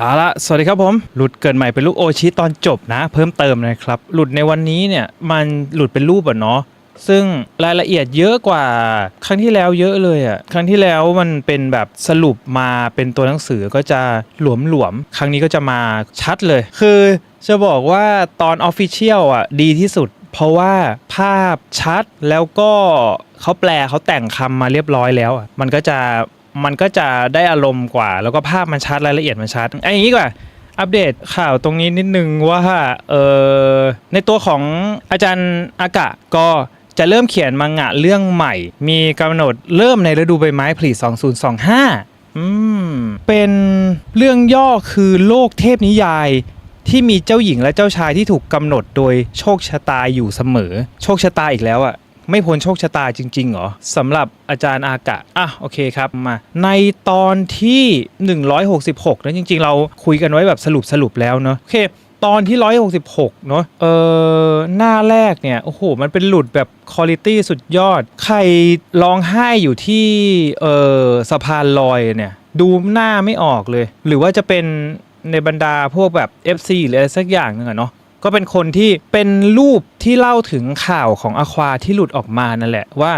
เอาละสวัสดีครับผม หลุดเกิดใหม่เป็นลูกโอชิตอนจบนะ เพิ่มเติมนะครับ หลุดในวันนี้เนี่ยมันหลุดเป็นรูปอะเนาะซึ่งรายละเอียดเยอะกว่าครั้งที่แล้วเยอะเลยอะครั้งที่แล้วมันเป็นแบบสรุปมาเป็นตัวหนังสือก็จะหลวมๆ ครั้งนี้ก็จะมาชัดเลย คือจะบอกว่าตอนออฟฟิเชียลอะดีที่สุด เพราะว่าภาพชัดแล้วก็เขาแปลเขาแต่งคำมาเรียบร้อยแล้วอะมันก็จะ มันก็จะได้อารมณ์กว่า แล้วก็ภาพมันชัดรายละเอียดมันชัดไอ้อย่างนี้กว่าอัปเดตข่าวตรงนี้นิดนึงว่าเออในตัวของอาจารย์อากะก็จะเริ่มเขียนมังงะเรื่องใหม่ มีกำหนดเริ่มในฤดูใบไม้ผลิ2025อืมเป็นเรื่องย่อคือโลกเทพนิยายที่มีเจ้าหญิงและเจ้าชายที่ถูกกำหนดโดยโชคชะตาอยู่เสมอ โชคชะตาอีกแล้วอะ ไม่พ้นโชคชะตาจริงๆเหรอสำหรับอาจารย์อากะอะโอเคครับมา ในตอนที่ 166นะจริง ๆ เราคุยกันไว้แบบสรุปสรุปแล้วเนาะโอเคตอนที่ 166 เนาะ เออหน้าแรกเนี่ย โอ้โห มันเป็นหลุดแบบคุณ i t y สุดยอด ใครร้องไห้อยู่ที่ เออสะพานลอยเนี่ย ดูหน้าไม่ออกเลย หรือว่าจะเป็นในบรรดาพวกแบบ FC หรืออะไรสักอย่างหนึงอะเนาะ ก็เป็นคนที่เป็นรูปที่เล่าถึงข่าวของอควาที่หลุดออกมานั่นแหละว่า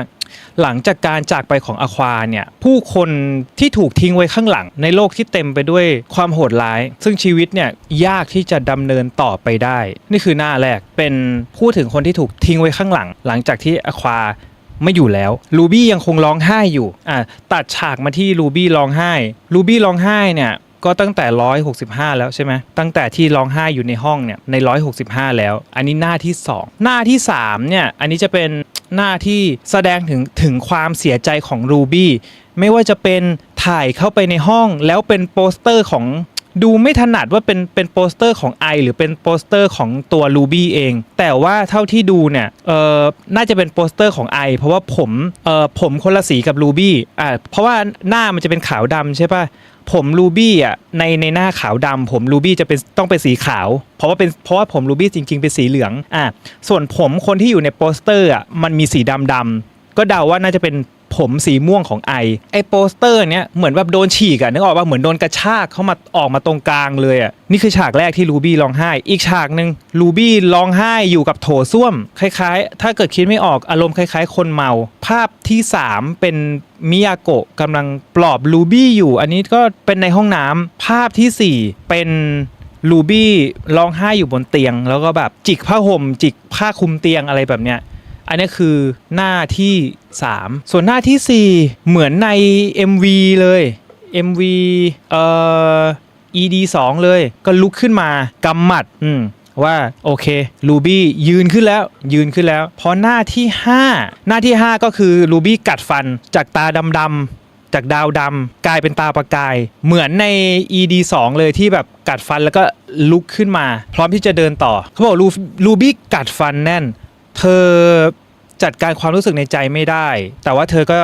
หลังจากการจากไปของอควาเนี่ยผู้คนที่ถูกทิ้งไว้ข้างหลัง ในโลกที่เต็มไปด้วยความโหดร้าย ซึ่งชีวิตเนี่ยยากที่จะดำเนินต่อไปได้ นี่คือหน้าแรกเป็นพูดถึงคนที่ถูกทิ้งไว้ข้างหลัง หลังจากที่อควาไม่อยู่แล้วลูบี้ยังคงร้องไห้อยู่อะตัดฉากมาที่ลูบี้ร้องไห้ลูบี้ร้องไห้เนี่ย ก็ตั้งแต่ 165 แล้วใช่ไหมตั้งแต่ที่ร้องไห้อยู่ในห้องเนี่ยใน 165 แล้ว อันนี้หน้าที่ 2 หน้าที่3เนี่ยอันนี้จะเป็นหน้าที่แสดงถึงถึงความเสียใจของรูบี้ไม่ว่าจะเป็นถ่ายเข้าไปในห้องแล้วเป็นโปสเตอร์ของ ดูไม่ถนัดว่าเป็นเป็นโปสเตอร์ของไอหรือเป็นโปสเตอร์ของตัวลูบี้เอง แต่ว่าเท่าที่ดูเนี่ยเออน่าจะเป็นโปสเตอร์ของไอเพราะว่าผมเออผมคนละสีกับลูบี้อ่าเพราะว่าหน้ามันจะเป็นขาวดำใช่ปะผมลูบี้อะในในหน้าขาวดำผมลูบี้จะเป็นต้องเป็นสีขาว เพราะว่าเป็นเพราะว่าผมลูบี้จริง ๆ เป็นสีเหลืองอะส่วนผมคนที่อยู่ในโปสเตอร์อะมันมีสีดำดำๆก็เดาว่าน่าจะเป็น ผมสีม่วงของไอไอโปสเตอร์เนี้ยเหมือนแบบโดนฉีกอะนึกออกว่าเหมือนโดนกระชากเข้ามาออกมาตรงกลางเลยอะนี่คือฉากแรกที่ลูบี้ร้องไห้ อีกฉากหนึ่งลูบี้ร้องไห้อยู่กับโถส้วม คล้ายๆ ถ้าเกิดคิดไม่ออกอารมณ์คล้าย ๆ คนเมา ภาพที่ 3 เป็นมิยาโกะกำลังปลอบลูบี้อยู่ อันนี้ก็เป็นในห้องน้ำภาพทีสี่4 เป็นลูบี้ร้องไห้อยู่บนเตียง แล้วก็แบบจิกผ้าห่มจิกผ้าคลุมเตียงอะไรแบบเนี้ย อันนี้คือหน้าที่ 3 ส่วนหน้าที่ 4 เหมือนใน MV เลย MV เอ่อ ED 2 เลย ก็ลุกขึ้นมากำหมัดอืมว่าโอเคลูบี้ยืนขึ้นแล้วยืนขึ้นแล้ว พอหน้าที่ 5 หน้าที่ 5 ก็คือลูบี้กัดฟันจากตาดำๆจากดาวดำกลายเป็นตาประกาย เหมือนใน ED 2 เลยที่แบบกัดฟันแล้วก็ลุกขึ้นมา พร้อมที่จะเดินต่อ เขาบอกลูบี้กัดฟันแน่น เธอจัดการความรู้สึกในใจไม่ได้ แต่ว่าเธอก็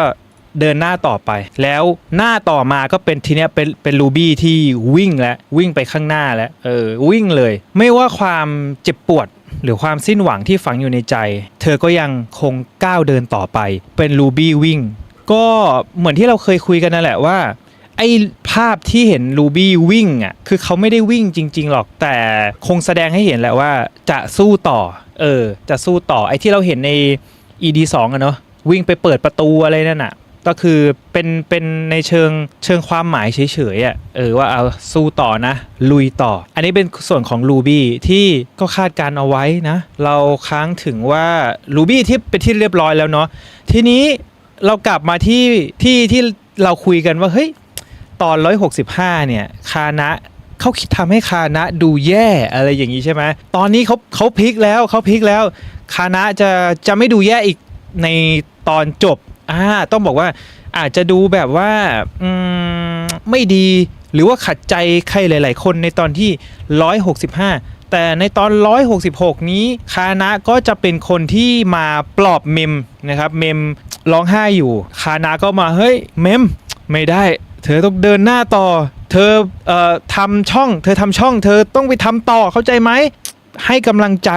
เดินหน้าต่อไป แล้วหน้าต่อมาก็เป็นทีเนี้ยเป็นเป็นลูบี้ที่วิ่งแล้ววิ่งไปข้างหน้าแล้วเออวิ่งเลย ไม่ว่าความเจ็บปวดหรือความสิ้นหวังที่ฝังอยู่ในใจ เธอก็ยังคงก้าวเดินต่อไป เป็นลูบี้วิ่ง ก็เหมือนที่เราเคยคุยกันนั่นแหละว่า ไอภาพที่เห็นลูบี้วิ่งอะคือเขาไม่ได้วิ่งจริง ๆ หรอกแต่คงแสดงให้เห็นแหละว่าจะสู้ต่อ เออ จะสู้ต่อไอที่เราเห็นใน ED 2อะเนาะวิ่งไปเปิดประตูอะไรนั่นอะก็คือเป็นเป็นในเชิงเชิงความหมายเฉยๆอะเออว่าเอาสู้ต่อนะ ลุยต่อ อันนี้เป็นส่วนของลูบี้ที่ก็คาดการเอาไว้นะ เราค้างถึงว่าลูบี้ที่เป็นที่เรียบร้อยแล้วเนาะทีนี้เรากลับมาที่ที่ที่เราคุยกันว่าเฮ้ย ตอน 165 เนี่ย คานะเขาคิดทำให้คานะดูแย่อะไรอย่างนี้ใช่ไหมตอนนี้เขาเขาพลิกแล้วเขาพลิกแล้ว คานะจะจะไม่ดูแย่อีกในตอนจบอ่าต้องบอกว่าอาจจะดูแบบว่าอืมไม่ดีหรือว่าขัดใจใครหลาย ๆ คนในตอนที่ 165 แต่ในตอน 166 นี้คานะก็จะเป็นคนที่มาปลอบเมมนะครับ เมมร้องไห้อยู่ คานะก็มาเฮ้ยเมมไม่ได้ เธอต้องเดินหน้าต่อ เธอเอ่อทำช่อง เธอทำช่อง เธอต้องไปทำต่อเข้าใจไหม ให้กำลังใจ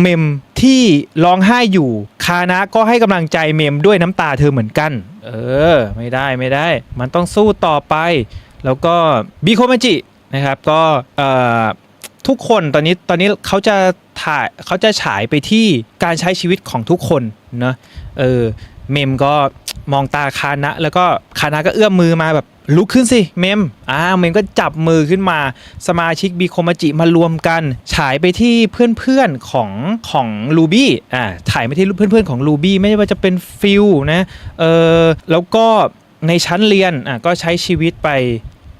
เมมที่ร้องไห้อยู่ คานะก็ให้กำลังใจเมมด้วยน้ำตาเธอเหมือนกัน เออ ไม่ได้ไม่ได้ มันต้องสู้ต่อไป แล้วก็บิโคมาจินะครับ ก็เอ่อทุกคนตอนนี้ตอนนี้เขาจะถ่ายเขาจะฉายไปที่การใช้ชีวิตของทุกคนเนาะเออ เมมก็มองตาคานะ แล้วก็คานะก็เอื้อมมือมาแบบลุกขึ้นสิเมมอ่าเมมก็จับมือขึ้นมา สมาชิกบีโคมาจิมารวมกัน ฉายไปที่เพื่อนๆของของลูบี้อ่าถ่ายไปที่เพื่อนๆของลูบี้ไม่ว่าจะเป็นฟิลนะเออแล้วก็ในชั้นเรียนอะก็ใช้ชีวิตไป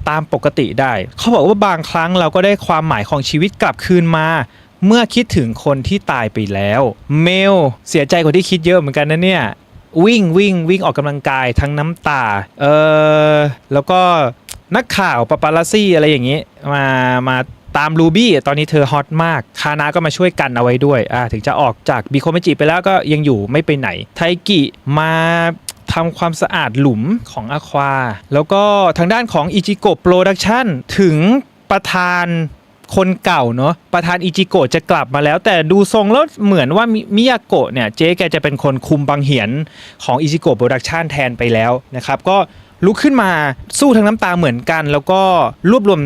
ตามปกติได้ เขาบอกว่าบางครั้งเราก็ได้ความหมายของชีวิตกลับคืนมา เมื่อคิดถึงคนที่ตายไปแล้ว เมลเสียใจกว่าที่คิดเยอะเหมือนกันนะเนี่ย วิ่งวิ่งวิ่งออกกำลังกายทั้งน้ำตา เออแล้วก็นักข่าวปาปาลัสซี่อะไรอย่างนี้มามาตามรูบี้ตอนนี้เธอฮอตมากคานาก็มาช่วยกันเอาไว้ด้วยอ่าถึงจะออกจากบีโคเมจิไปแล้วก็ยังอยู่ไม่ไปไหน ไทกิมาทำความสะอาดหลุมของอควา แล้วก็ทางด้านของอิจิโกะโปรดักชั่นถึงประธาน คนเก่าเนาะประธานอิจิโกะจะกลับมาแล้ว แต่ดูทรงแล้วเหมือนว่ามิยาโกะเนี่ยเจ๊แกจะเป็นคนคุมบางเหียนของอิจิโกะโปรดักชันแทนไปแล้วนะครับก็ลุกขึ้นมาสู้ทั้งน้ำตาเหมือนกัน แล้วก็รวบรวม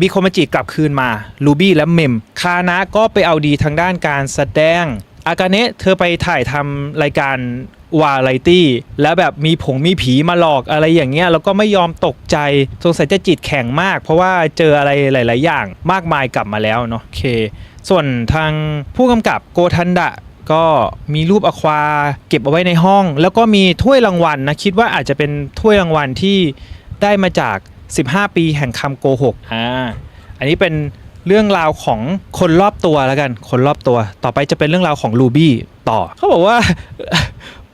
บีโคมาจิกลับคืนมาลูบี้และเมมคานะก็ไปเอาดีทางด้านการแสดงอากาเนะเธอไปถ่ายทำรายการ วาไรตี้แล้วแบบมีผงมีผีมาหลอกอะไรอย่างเงี้ยแล้วก็ไม่ยอมตกใจสงสัยจะจิตแข็งมาก เพราะว่าเจออะไรหลาย ๆ อย่างมากมายกลับมาแล้วเนาะโอเค ส่วนทางผู้กำกับโกทันดะก็มีรูปอควาเก็บเอาไว้ในห้อง แล้วก็มีถ้วยรางวัลนะคิดว่าอาจจะเป็นถ้วยรางวัลที่ได้มาจาก 15 ปีแห่งคำโกหกอ่าอันนี้เป็นเรื่องราวของคนรอบตัวแล้วกัน คนรอบตัว ต่อไปจะเป็นเรื่องราวของลูบี้ต่อ เขาบอกว่า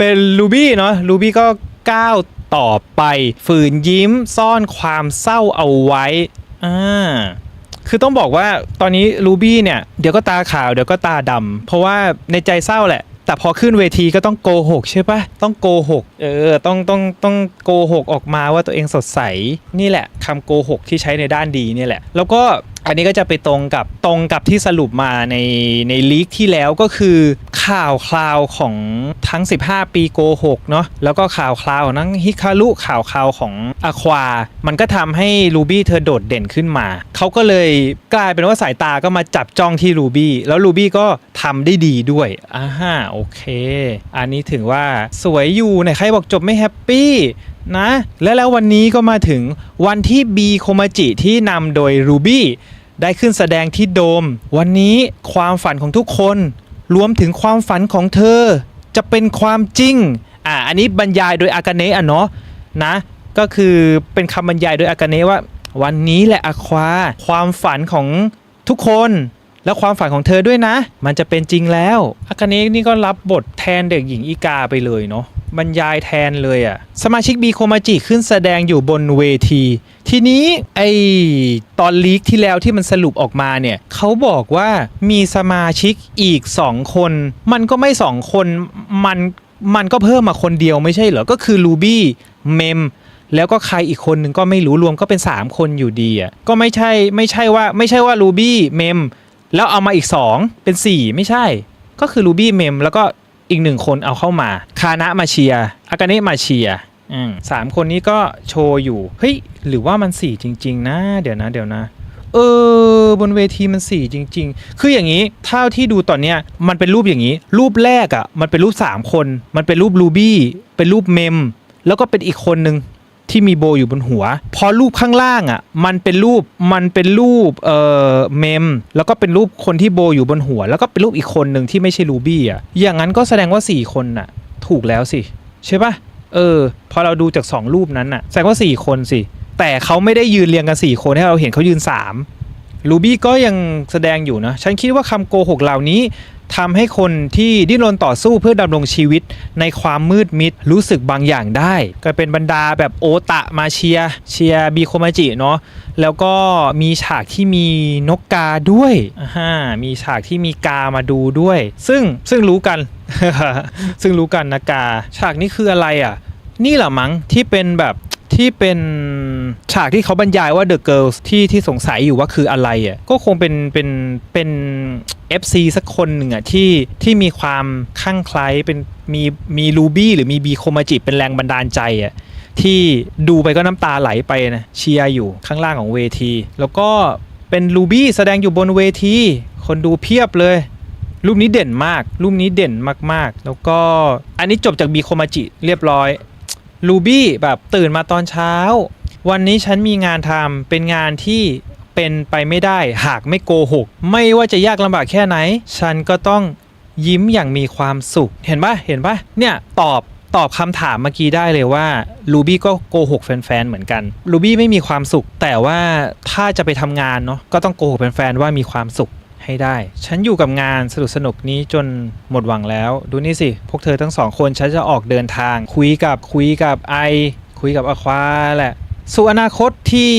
เป็นลูบี้เนาะลูบี้ก็ก้าวต่อไป ฝืนยิ้มซ่อนความเศร้าเอาไว้อ่าคือต้องบอกว่าตอนนี้รูบี้เนี่ยเดี๋ยวก็ตาขาวเดี๋ยวก็ตาดำเพราะว่าในใจเศร้าแหละ แต่พอขึ้นเวทีก็ต้องโกหกใช่ปะต้องโกหกเออต้องต้องต้องโกหกออกมาว่าตัวเองสดใส นี่แหละคำโกหกที่ใช้ในด้านดีนี่แหละ แล้วก็ อันนี้ก็จะไปตรงกับตรงกับที่สรุปมาในในลีกที่แล้วก็คือข่าวคราวของทั้ง 15 ปีโกหกเนาะแล้วก็ข่าวคราวของทั้งฮิคารุข่าวคราวของอควา มันก็ทำให้รูบี้เธอโดดเด่นขึ้นมา เขาก็เลยกลายเป็นว่าสายตาก็มาจับจ้องที่รูบี้แล้วรูบี้ก็ทำได้ดีด้วยอ่าฮะโอเค อันนี้ถึงว่าสวยอยู่ไหนใครบอกจบไม่แฮปปี้ นะและแล้ววันนี้ก็มาถึงวันที่บีโคมาจิที่นำโดยรูบี้ได้ขึ้นแสดงที่โดม วันนี้ความฝันของทุกคน รวมถึงความฝันของเธอ จะเป็นความจริงอ่าอันนี้บรรยายโดยอากาเนะอะเนาะนะก็คือเป็นคำบรรยายโดยอากาเนะว่า วันนี้แหละอควาความฝันของทุกคนแล้วความฝันของเธอด้วยนะ มันจะเป็นจริงแล้วอากาเนะนี่ก็รับบทแทนเด็กหญิงอีกาไปเลยเนาะ บรรยายแทนเลยอะ่ะ สมาชิกบีโคมาจิขึ้นแสดงอยู่บนเวที ทีนี้ไอตอนลีกที่แล้วที่มันสรุปออกมาเนี่ยเขาบอกว่ามีสมาชิกอีก 2 คน มันก็ไม่2คนมันมันก็เพิ่มมาคนเดียวไม่ใช่เหรอ ก็คือลูบี้เมมแล้วก็ใครอีกคนหนึ่งก็ไม่รู้รวมก็เป็น 3 คนอยู่ดีอะก็ไม่ใช่ไม่ใช่ว่าไม่ใช่ว่า Ruby เมมแล้วเอามาอีก 2 เป็น 4 ไม่ใช่ ก็คือ Ruby เมมแล้วก็ อีกหนึ่งคนเอาเข้ามา คานะมาเชียอากาเนะมาเชียอืมสามคนนี้ก็โชว์อยู่ เฮ้ย หรือว่ามันสี่จริง ๆ นะ เดี๋ยวนะ เดี๋ยวนะ เออ บนเวทีมันสี่จริง ๆ คืออย่างนี้ เท่าที่ดูตอนเนี้ยมันเป็นรูปอย่างนี้ รูปแรกอะ่ะ มันเป็นรูปสามคน มันเป็นรูปลูบี้ เป็นรูปเมม แล้วก็เป็นอีกคนนึง ที่มีโบอยู่บนหัว พอรูปข้างล่างอะ่ะมันเป็นรูปมันเป็นรูปเอ่อเมม แล้วก็เป็นรูปคนที่โบอยู่บนหัว แล้วก็เป็นรูปอีกคนหนึ่งที่ไม่ใช่รูบี้อะอย่างนั้นก็แสดงว่า 4 คนน่ะ ถูกแล้วสิใช่ปะเออ พอเราดูจาก 2 รูปนั้นน่ะแสดงว่า 4 คนสิ แต่เขาไม่ได้ยืนเรียงกัน 4 คนให้เราเห็นเขายืน3ลูบี้ก็ยังแสดงอยู่นะ ฉันคิดว่าคำโกหกเหล่านี้ ทำให้คนที่ดิ้นรนต่อสู้เพื่อดำรงชีวิต ในความมืดมิดรู้สึกบางอย่างได้ ก็เป็นบรรดาแบบโอตะมาเชียเชียบีโคมาจิเนาะแล้วก็มีฉากที่มีนกกาด้วยอ่าฮะมีฉากที่มีกามาดูด้วย ซึ่งซึ่งรู้กัน ซึ่งรู้กันนะกา ฉากนี้คืออะไรอะ นี่เหรอมั้งที่เป็นแบบที่เป็นฉากที่เขาบรรยายว่า The Girls ที่ที่สงสัยอยู่ว่าคืออะไรอะก็คงเป็นเป็นเป็น FC สักคนหนึ่งอะที่ที่มีความคลั่งไคล้เป็นมีมีรูบี้หรือมีบีโคมาจิเป็นแรงบันดาลใจอะที่ดูไปก็น้ำตาไหลไปนะเชียร์อยู่ข้างล่างของเวที แล้วก็เป็นลูบี้แสดงอยู่บนเวที คนดูเพียบเลย รูปนี้เด่นมาก รูปนี้เด่นมากๆ แล้วก็อันนี้จบจากบีโคมาจิเรียบร้อยลูบี้แบบตื่นมาตอนเช้า วันนี้ฉันมีงานทำเป็นงานที่ เป็นไปไม่ได้หากไม่โกหก ไม่ว่าจะยากลำบากแค่ไหน ฉันก็ต้องยิ้มอย่างมีความสุข เห็นปะเห็นปะเนี่ยตอบตอบคำถามเมื่อกี้ได้เลยว่าลูบี้ก็โกหกแฟนๆเหมือนกันลูบี้ไม่มีความสุข แต่ว่าถ้าจะไปทำงานเนาะก็ต้องโกหกแฟนๆว่ามีความสุขให้ได้ ฉันอยู่กับงานสนุกสนุกนี้จนหมดหวังแล้ว ดูนี่สิ พวกเธอทั้งสองคน ฉันจะออกเดินทาง คุยกับคุยกับไอ คุยกับอควาแหละ สู่อนาคตที่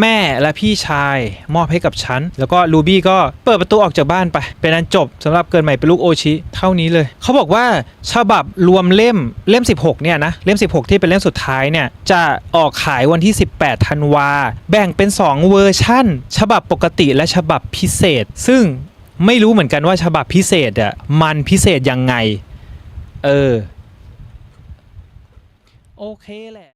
แม่และพี่ชายมอบให้กับฉัน แล้วก็ลูบี้ก็เปิดประตูออกจากบ้านไป เป็นอันจบสำหรับเกินใหม่เป็นลูกโอชิ เท่านี้เลย เขาบอกว่าฉบับรวมเล่มเล่ม 16 เนี่ยนะ เล่ม 16 ที่เป็นเล่มสุดท้ายเนี่ย จะออกขายวันที่ 18 ธันวา แบ่งเป็น 2 เวอร์ชั่น ฉบับปกติและฉบับพิเศษ ซึ่งไม่รู้เหมือนกันว่าฉบับพิเศษอะมันพิเศษยังไง เออ โอเคแหละ